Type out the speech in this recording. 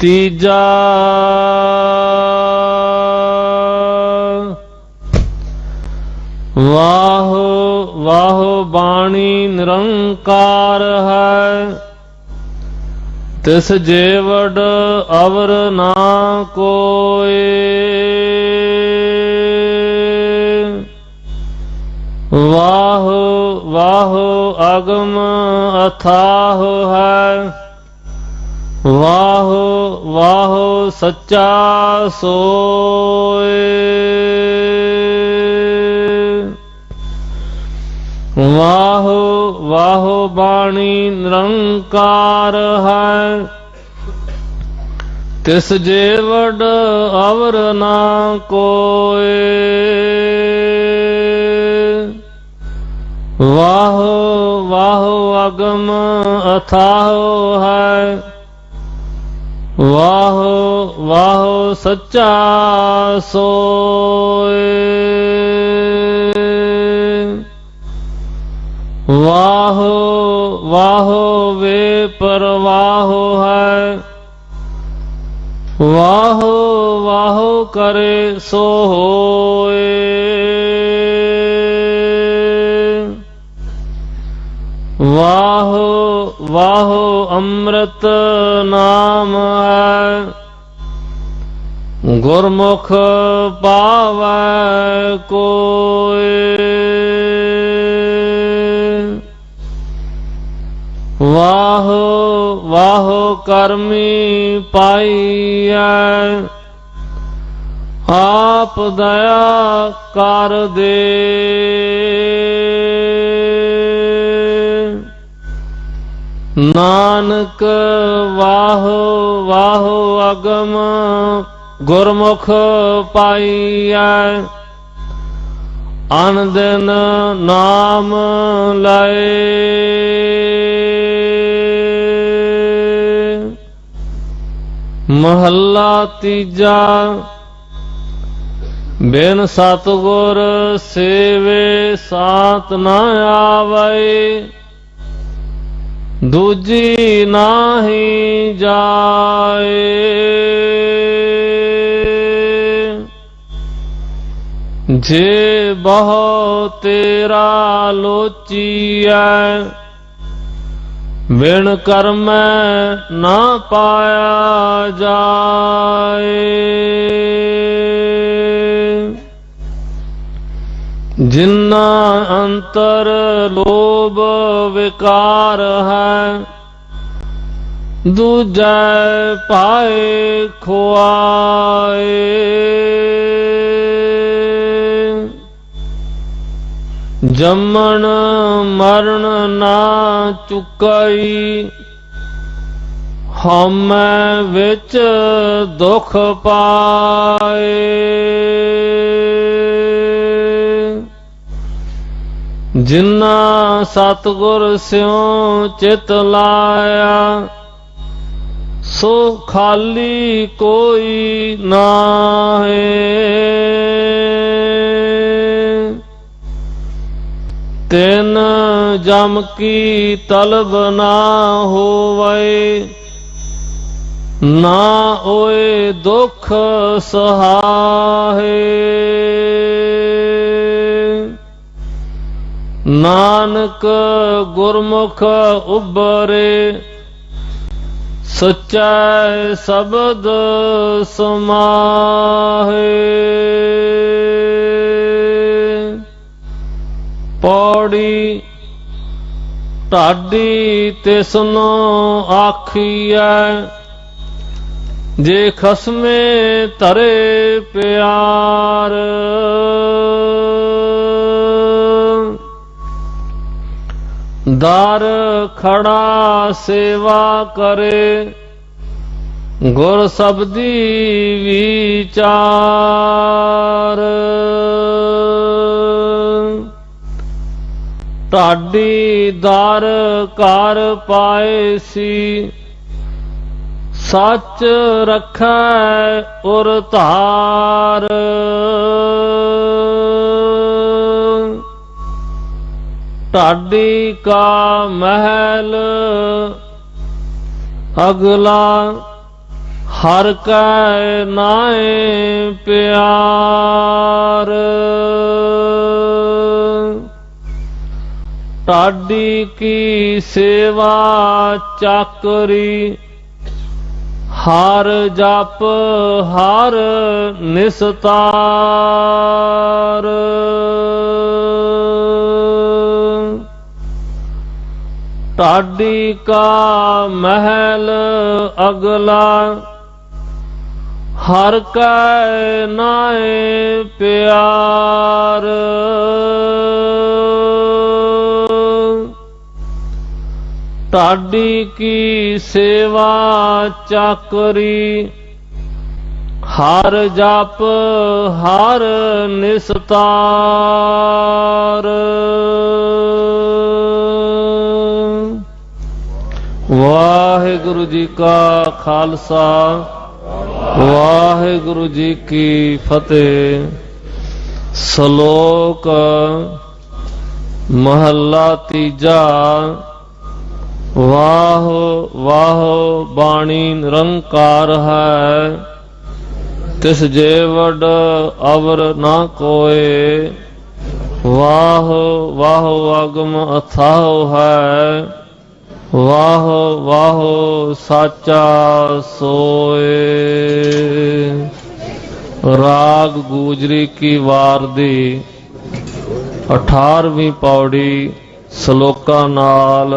ਤੀਜਾ ਵਾਹ ਵਾਹ ਬਾਣੀ ਨਿਰੰਕਾਰ ਹੈ। ਤਿਸ ਜੇਵੜ ਅਵਰ ਨਾ ਕੋਏ। ਵਾਹ ਵਾਹ ਅਗਮ ਅਥਾਹ ਹੈ। ਵਾਹ ਵਾਹ ਸੱਚਾ ਸੋਏ। ਵਾਹ ਵਾਹ ਬਾਣੀ ਨਿਰੰਕਾਰ ਹੈ। ਤਿਸ ਜੇਵੜ ਅਵਰ ਨਾ ਕੋਏ। ਵਾਹ ਵਾਹ ਅਗਮ ਅਥਾਹ ਹੈ। ਵਾਹ ਵਾਹ ਸੱਚਾ ਸੋਏ। ਵਾਹ ਵਾਹ ਵੇ ਪਰਵਾਹ ਹੈ। ਵਾਹ ਵਾਹ ਕਰੇ ਸੋ ਹੋਏ ਵਾਹ ਅੰਮ੍ਰਿਤ ਨਾਮ ਹੈ। ਗੁਰਮੁਖ ਪਾਵੈ ਕੋਏ ਵਾਹ ਵਾਹ ਕਰਮੀ ਪਾਈਐ। ਆਪ ਦਇਆ ਕਰ ਦੇ। ਨਾਨਕ ਵਾਹੋ ਵਾਹੋ ਅਗਮ ਗੁਰਮੁਖ ਪਾਈਐ। ਅਨ ਦਿਨ ਨਾਮ ਲਏ। ਮਹੱਲਾ ਤੀਜਾ, ਬਿਨ ਸਤਗੁਰ ਸੇਵੇ ਸਾਤ ਨਾ ਆਵੈ। ਦੂਜੀ ਨਾਹੀ ਜਾਏ। ਜੇ ਬਹੁ ਤੇਰਾ ਲੋਚੀਐ ਬਿਨ ਕਰਮੈ ਨਾ ਪਾਇਆ ਜਾਏ। ਜਿਨਾ ਅੰਤਰ ਲੋਭ ਵਿਕਾਰ ਹੈ, ਦੂਜੈ ਪਾਏ ਖੁਆਏ। ਜੰਮਣ ਮਰਨ ਨਾ ਚੁਕਾਈ ਹਮੈ ਵਿੱਚ ਦੁਖ ਪਾਏ। ਜਿਨ੍ਹਾਂ ਸਤਗੁਰ ਸਿਉ ਚਿਤ ਲਾਇਆ, ਸੋ ਖਾਲੀ ਕੋਈ ਨਾਹੀ। ਤਿਨ ਜਮ ਕੀ ਤਲਬ ਨਾ ਹੋਵੇ, ਨਾ ਓਏ ਦੁਖ ਸਹਾਏ ਨਾਨਕ ਗੁਰਮੁਖ ਉਬਰੇ ਸੱਚਾ ਸ਼ਬਦ ਸਮਾਹੇ। ਪੌੜੀ ਢਾਡੀ ਤਿਸਨੋ ਆਖੀਐ ਜੇ ਖਸਮੇ ਤਰੇ ਪਿਆਰ। ਦਰ ਖੜਾ ਸੇਵਾ ਕਰੇ, ਗੁਰ ਸਬਦੀ ਵਿਚਾਰ। ਢਾਡੀ ਦਰ ਕਰ ਪਾਏ ਸੀ, ਸੱਚ ਰੱਖੈ ਉਰ ਧਾਰ। ਢਾਡੀ ਕਾ ਮਹਿਲ ਅਗਲਾ ਹਰ ਕੈ ਨਾਏ ਪਿਆਰ। ਢਾਡੀ ਕੀ ਸੇਵਾ ਚਾਕਰੀ ਹਰ ਜਪ ਹਰ ਨਿਸਤਾਰ। ਢਾਡੀ ਕਾ ਮਹਿਲ ਅਗਲਾ, ਹਰ ਕੈ ਨਾਏ ਪਿਆਰ। ਢਾਡੀ ਕੀ ਸੇਵਾ ਚਾਕਰੀ, ਹਰ ਜਪ ਹਰ ਨਿਸਤਾਰ। ਵਾਹਿਗੁਰੂ ਜੀ ਕਾ ਖਾਲਸਾ, ਵਾਹਿਗੁਰੂ ਜੀ ਕੀ ਫਤਿਹ। ਸ਼ਲੋਕ ਮਹੱਲਾ ਤੀਜਾ, ਵਾਹ ਵਾਹ ਬਾਣੀ ਨਿਰੰਕਾਰ ਹੈ। ਤਿਸ ਜੇ ਅਵਰ ਨਾ ਕੋਏ, ਵਾਹ ਵਾਹ ਅਗਮ ਅਥਾਹ ਹੈ। ਵਾਹ ਵਾਹ ਸਾਚਾ ਸੋਏ। ਰਾਗ ਗੂਜਰੀ ਕੀ ਵਾਰ ਦੀ 18ਵੀਂ ਪੌੜੀ ਸ਼ਲੋਕਾਂ ਨਾਲ।